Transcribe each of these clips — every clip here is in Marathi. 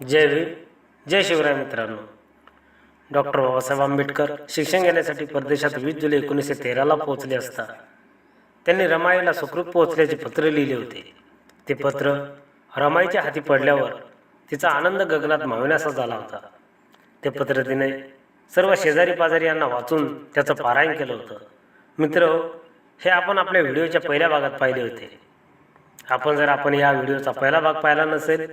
जय वीर जय शिवराय मित्रांनो. डॉक्टर बाबासाहेब आंबेडकर शिक्षण घेण्यासाठी परदेशात वीस जुलै एकोणीसशे तेराला पोहोचले असता त्यांनी रमाईला सुखरूप पोहोचल्याचे पत्र लिहिले होते. ते पत्र रमाईच्या हाती पडल्यावर तिचा आनंद गगनात मावण्यासा झाला होता. ते पत्र तिने सर्व शेजारी पाजारी यांना वाचून त्याचं पारायण केलं होतं. मित्र हे आपण आपल्या व्हिडिओच्या पहिल्या भागात पाहिले होते. आपण जर आपण या व्हिडिओचा पहिला भाग पाहिला नसेल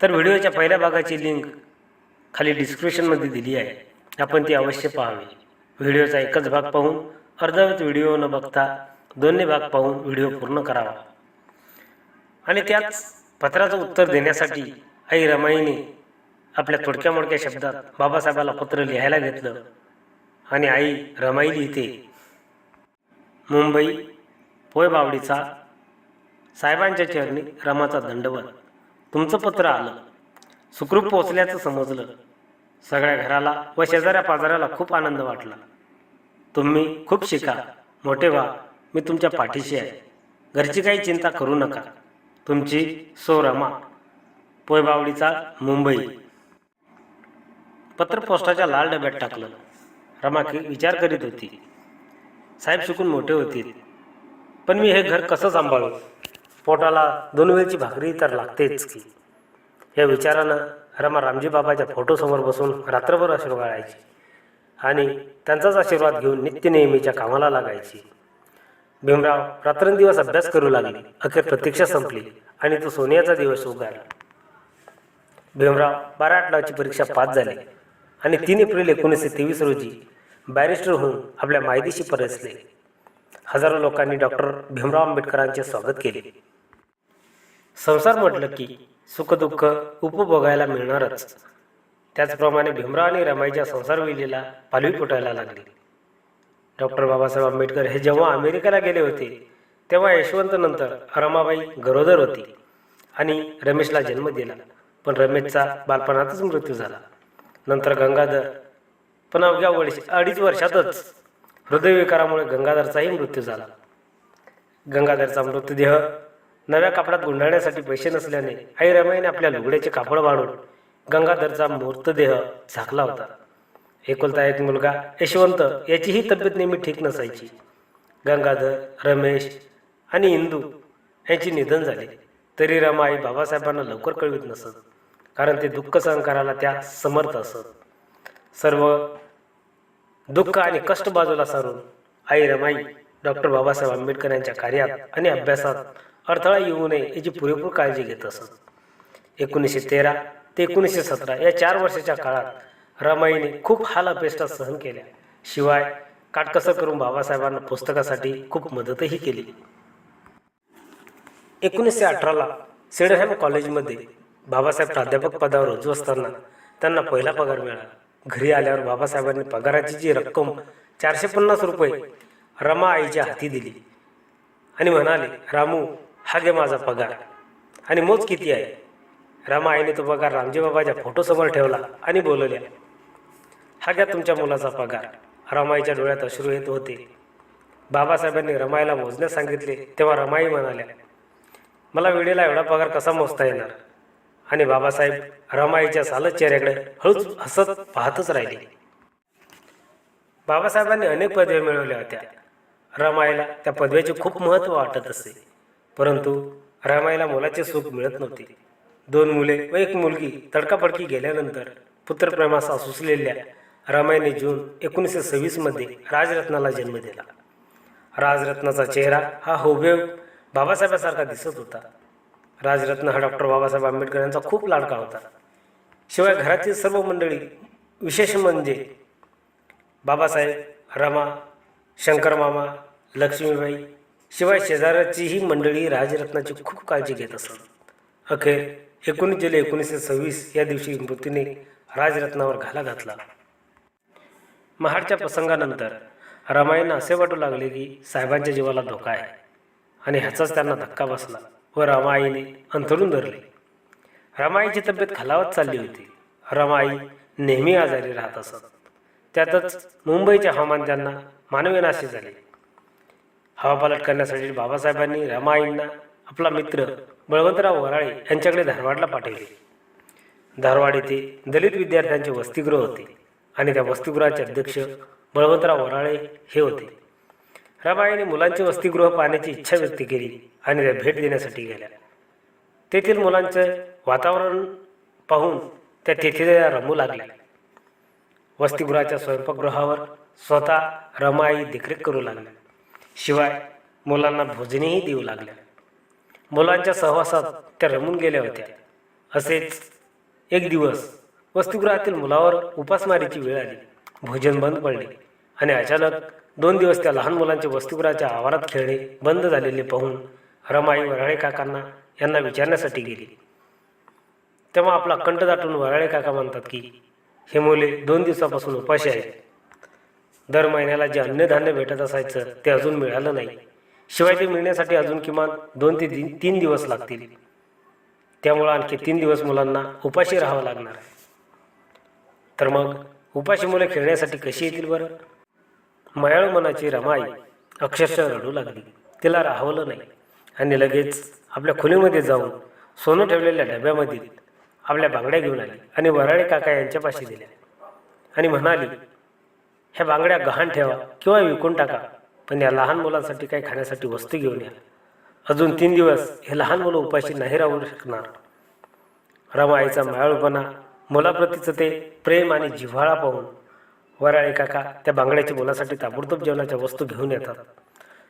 तर व्हिडिओच्या पहिल्या भागाची लिंक खाली डिस्क्रिप्शनमध्ये दिली आहे. आपण ती अवश्य पाहावी. व्हिडिओचा एकच भाग पाहून अर्धवत व्हिडिओ न बघता दोन्ही भाग पाहून व्हिडिओ पूर्ण करावा. आणि त्याच पत्राचं उत्तर देण्यासाठी आई रमाईने आपल्या थोडक्या मोडक्या शब्दात बाबासाहेबाला पत्र लिहायला घेतलं आणि आई रमाई लिहिते मुंबई पोयबावडीचा साहेबांच्या चरणी रमाचा दंडवत. तुमचं पत्र आलं. सुखरूप पोचल्याचं समजलं. सगळ्या घराला व शेजाऱ्या पाजाऱ्याला खूप आनंद वाटला. तुम्ही खूप शिका. मोठे व्हा. मी तुमच्या पाठीशी आहे. घरची काही चिंता करू नका. तुमची सो रमा पोयबावडीचा मुंबई. पत्र पोस्टाच्या लाल डब्यात टाकलं. रमा की विचार करीत होती. साहेब शिकून मोठे होतील. पण मी हे घर कसं सांभाळू? पोटाला दोन वेळची भाकरी तर लागतेच की. या विचारानं रमा रामजी बाबाच्या फोटोसमोर बसून रात्रभर अश्रू गाळायची आणि त्यांचाच आशीर्वाद घेऊन नित्य नेहमीच्या कामाला लागायची. भीमराव रात्रंदिवस अभ्यास करू लागले. अखेर प्रतीक्षा संपली आणि तो सोनियाचा दिवस उगारला. भीमराव बारा आठ नावची परीक्षा पास झाली. आणि तीन एप्रिल एकोणीसशे तेवीस रोजी बॅरिस्टर होऊन आपल्या मायदेशी परतले. हजारो लोकांनी डॉक्टर भीमराव आंबेडकरांचे स्वागत केले. संसार म्हटलं की सुखदुःख उपभोगायला मिळणारच. त्याचप्रमाणे भीमराव आणि रमाईच्या संसार विलीला पालवी फुटायला लागली. डॉक्टर बाबासाहेब आंबेडकर हे जेव्हा अमेरिकेला गेले होते तेव्हा यशवंतनंतर रमाबाई गरोदर होती आणि रमेशला जन्म दिला. पण रमेशचा बालपणातच मृत्यू झाला. नंतर गंगाधर पण अवघ्या वर्ष अडीच वर्षातच हृदयविकारामुळे गंगाधरचाही मृत्यू झाला. गंगाधरचा मृतदेह नव्या कापडात गुंडाळण्यासाठी पैसे नसल्याने आई रमाईने आपल्या लुगड्याचे कापड वाढून गंगाधरचा मृतदेह झाकला होता. एकुलता एक मुलगा यशवंत याचीही तब्येत नेहमी ठीक नसायची. गंगाधर रमेश आणि इंदू यांचे निधन झाले. तरी रमाई बाबासाहेबांना लवकर कळवित नसत कारण ते दुःख सहन करायला त्या समर्थ असत. सर्व दुःख आणि कष्ट बाजूला सारून आई रमाई डॉक्टर बाबासाहेब आंबेडकर यांच्या कार्यात आणि अभ्यासात अडथळा येऊ नये याची पुरेपूर काळजी घेत असत. एकोणीसशे तेरा ते एकोणीसशे सतरा या चार वर्षाच्या काळात रमाईने खूप हाल अपेष्टा सहन केल्या. शिवाय काटकसर करून बाबासाहेबांना पुस्तकासाठी खूप मदतही केली. एकोणीसशे अठराला सेडहॅम कॉलेजमध्ये बाबासाहेब प्राध्यापक पदावर रुजू असताना त्यांना पहिला पगार मिळाला. घरी आल्यावर बाबासाहेबांनी पगाराची जी रक्कम चारशे पन्नास रुपये रमा आईच्या हाती दिली आणि म्हणाले रामू हा घे माझा पगार. आणि मोज किती आहे? रमा तो पगार रामजी बाबाच्या फोटोसमोर ठेवला आणि बोलवल्या हा घ्या तुमच्या मुलाचा पगार. रमाईच्या डोळ्यात अश्रू येत होते. बाबासाहेबांनी रमाईला मोजण्यास सांगितले तेव्हा रमाई म्हणाल्या मला वेळेला एवढा पगार कसा मोजता येणार? आणि बाबासाहेब रमाईच्या सालत चेहऱ्याकडे हळूच हसत पाहतच राहिले. बाबासाहेबांनी अनेक पदव्या मिळवल्या होत्या. रमाईला त्या पदव्याचे खूप महत्त्व वाटत असे. परंतु रामायला मुलाचे सुख मिळत नव्हते. दोन मुले व एक मुलगी तडकाफडकी गेल्यानंतर पुत्रप्रेमासा सुचलेल्या रामायने जून एकोणीसशे सव्वीसमध्ये राजरत्नाला जन्म दिला. राजरत्नाचा चेहरा हा हुबेव बाबासाहेबासारखा दिसत होता. राजरत्न हा डॉक्टर बाबासाहेब आंबेडकर यांचा खूप लाडका होता. शिवाय घरातील सर्व मंडळी विशेष म्हणजे बाबासाहेब रमा शंकरमामा लक्ष्मीबाई शिवाय शेजाऱ्याचीही मंडळी राजरत्नाची खूप काळजी घेत असत. अखेर एकोणीस जुलै एकोणीसशे सव्वीस या दिवशी मृत्यूने राजरत्नावर घाला घातला. महाडच्या प्रसंगानंतर रामायण असे वाटू लागले की साहेबांच्या जीवाला धोका आहे आणि ह्याचाच त्यांना धक्का बसला व रामाईने अंथरून धरले. रमाईची तब्येत खालावत चालली होती. रमाई नेहमी आजारी राहत असत. त्यातच मुंबईचे हवामान त्यांना मानवीनाशी झाले. हवापालट करण्यासाठी बाबासाहेबांनी रमाईंना आपला मित्र बळवंतराव वराळे यांच्याकडे धारवाडला पाठवले. धारवाड येथे दलित विद्यार्थ्यांचे वसतिगृह होते आणि त्या वसतिगृहाचे अध्यक्ष बळवंतराव वराळे हे होते. रमाईने मुलांचे वसतिगृह पाहण्याची इच्छा व्यक्त केली आणि त्या भेट देण्यासाठी गेल्या. तेथील मुलांचे वातावरण पाहून त्या तेथे रमू लागल्या वसतिगृहाच्या स्वयंपाकगृहावर स्वतः रमाई देखरेख करू लागल्या. शिवाय मुलांना भोजनेही देऊ लागल्या. मुलांच्या सहवासात त्या रमून गेल्या होत्या. असेच एक दिवस वसतिगृहातील मुलावर उपासमारीची वेळ आली. भोजन बंद पडले आणि अचानक दोन दिवस त्या लहान मुलांचे वसतिगृहाच्या आवारात खेळणे बंद झालेले पाहून रमाई वराळे काकांना यांना विचारण्यासाठी गेली. तेव्हा आपला कंठ दाटून वराळे काका म्हणतात की हे मुले दोन दिवसापासून उपाशी आहेत. दर महिन्याला जे अन्नधान्य भेटत असायचं ते अजून मिळालं नाही. शिवाय ते मिळण्यासाठी अजून किमान दोन ते तीन तीन दिवस लागतील. त्यामुळं आणखी तीन दिवस मुलांना उपाशी राहावं लागणार. आहे तर मग उपाशी मुले खेळण्यासाठी कशी येतील बरं? मयाळू मनाची रमाई अक्षरशः रडू लागली. तिला राहवलं नाही. आणि लगेच आपल्या खोलीमध्ये जाऊन सोनं ठेवलेल्या डब्यामधील आपल्या बांगड्या घेऊन आली आणि वराळे काका यांच्यापाशी दिल्या. आणि म्हणाली ह्या बांगड्या गहाण ठेवा किंवा विकून टाका. पण या लहान मुलांसाठी काही खाण्यासाठी वस्तू घेऊन या. अजून तीन दिवस हे लहान मुलं उपाशी नाही राहू शकणार. रमाईचा मायाळूपणा मुलाप्रतीचं ते प्रेम आणि जिव्हाळा पाहून वराळे काका त्या बांगड्याच्या मुलासाठी ताबडतोब जेवणाच्या वस्तू घेऊन येतात.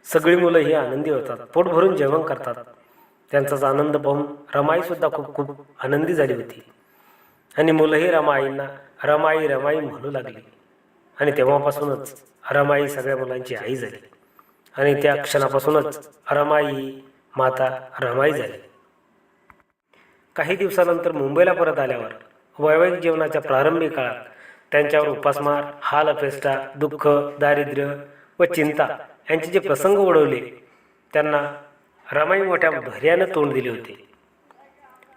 सगळी मुलं ही आनंदी होतात. पोट भरून जेवण करतात. त्यांचाच आनंद पाहून रमाईसुद्धा खूप खूप आनंदी झाली होती. आणि मुलंही रमाईंना रमाई रमाई म्हणू लागली. आणि तेव्हापासूनच हरमाई सगळ्या मुलांची आई झाली. आणि त्या क्षणापासूनच रमाई माता रमाई झाली. काही दिवसानंतर मुंबईला परत आल्यावर वैवाहिक जीवनाच्या प्रारंभी काळात त्यांच्यावर उपासमार हाल अपेष्टा दुःख दारिद्र्य व चिंता यांचे जे प्रसंग ओढवले त्यांना रमाई मोठ्या धैर्यानं तोंड दिले होते.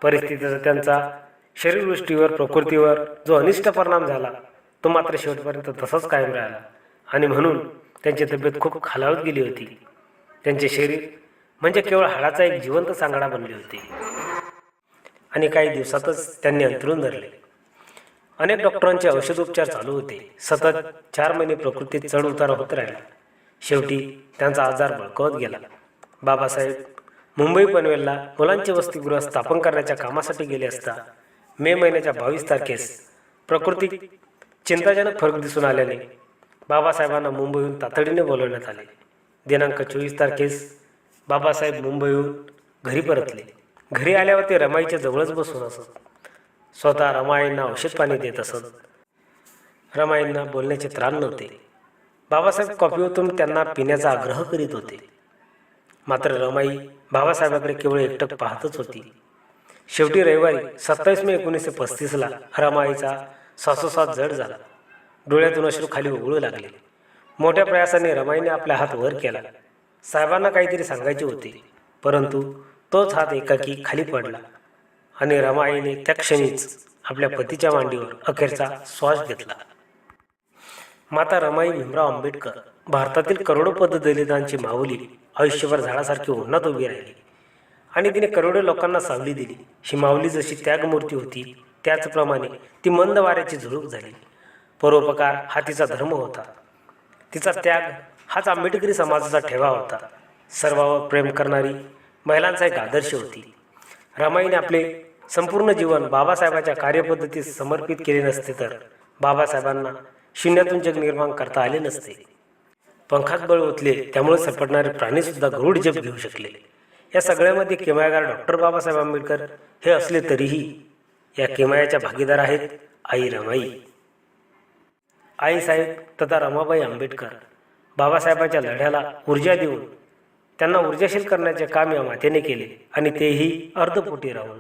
परिस्थितीचा त्यांचा शरीरवृष्टीवर प्रकृतीवर जो अनिष्ट परिणाम झाला तो मात्र शेवटपर्यंत तसाच कायम राहिला. आणि म्हणून त्यांची तब्येत खूप खालावत गेली होती. त्यांचे शरीर म्हणजे केवळ हाडाचा एक जिवंत सांगडा बनले होते. आणि काही दिवसातच त्यांनी अंतरून धरले. अनेक डॉक्टरांचे औषधोपचार चालू होते. सतत चार महिने प्रकृतीत चढ उतार होत राहिला. शेवटी त्यांचा आजार बळकवत गेला. बाबासाहेब मुंबई पनवेलला मुलांचे वसतिगृह स्थापन करण्याच्या कामासाठी गेले असता मे महिन्याच्या बावीस तारखेस प्रकृती चिंताजनक फरक दिसून आल्याने बाबासाहेबांना मुंबईहून तातडीने बोलवण्यात आले. दिनांक चोवीस तारखेस बाबासाहेब मुंबईहून घरी परतले. घरी आल्यावर ते रमाईच्या जवळच बसून असत. स्वतः रमाईंना औषध पाणी देत असत. रमाईंना बोलण्याचे त्राण नव्हते. बाबासाहेब कॉफी ओतून त्यांना पिण्याचा आग्रह करीत होते. मात्र रमाई बाबासाहेबांकडे केवळ एकटक पाहतच होती. शेवटी रविवारी सत्तावीस मे एकोणीसशे पस्तीसला रमाईचा श्वासोश्वास जड झाला. डोळ्यातून अश्रू खाली उघळू लागले. मोठ्या प्रयासाने रमाईने आपला हात वर केला. साहेबांना काहीतरी सांगायचे होते परंतु तोच हात एकाकी खाली पडला आणि रमाईने त्या क्षणीच आपल्या पतीच्या मांडीवर अखेरचा श्वास घेतला. माता रमाई भीमराव आंबेडकर भारतातील करोडो पददलितांची माऊली आयुष्यभर झाडासारखी उन्हात उभी राहिली आणि तिने करोडो लोकांना सावली दिली. ही माऊली जशी त्यागमूर्ती होती त्याचप्रमाणे ती मंद वाऱ्याची झुळूक झाली. परोपकार हा तिचा धर्म होता. तिचा त्याग हाच आंबेडकरी समाजाचा ठेवा होता. सर्वावर प्रेम करणारी महिलांचा एक आदर्श होती. रमाईने आपले संपूर्ण जीवन बाबासाहेबाच्या कार्यपद्धतीस समर्पित केले नसते तर बाबासाहेबांना शून्यातून जग निर्माण करता आले नसते. पंखात बळ ओतले त्यामुळे सपटणारे प्राणीसुद्धा गरुड जप घेऊ शकले. या सगळ्यामध्ये किमयागार डॉक्टर बाबासाहेब आंबेडकर हे असले तरीही या किमयाच्या भागीदार आहेत आई रमाई. आईसाहेब तथा रमाबाई आंबेडकर बाबासाहेबांच्या लढ्याला ऊर्जा देऊन त्यांना ऊर्जाशील करण्याचे काम या मातेने केले आणि तेही अर्धपोटी राहून.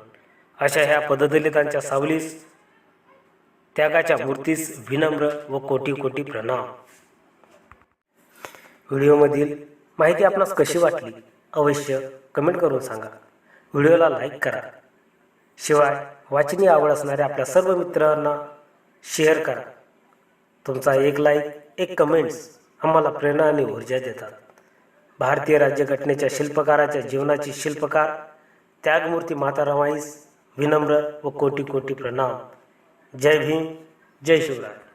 अशा ह्या पददलितांच्या सावलीस त्यागाच्या मूर्तीस विनम्र व कोटी कोटी प्रणाम. व्हिडिओमधील माहिती आपणास कशी वाटली अवश्य कमेंट करून सांगा. व्हिडिओला लाईक करा. शिवाय वाचनीय आवड असणाऱ्या आपल्या सर्व मित्रांना शेअर करा. तुमचा एक लाईक एक कमेंट्स आम्हाला प्रेरणा आणि ऊर्जा देतात. भारतीय राज्यघटनेच्या शिल्पकाराच्या जीवनाची शिल्पकार त्यागमूर्ती माता रमाईस विनम्र व कोटी कोटी प्रणाम. जय भीम जय शिवराय.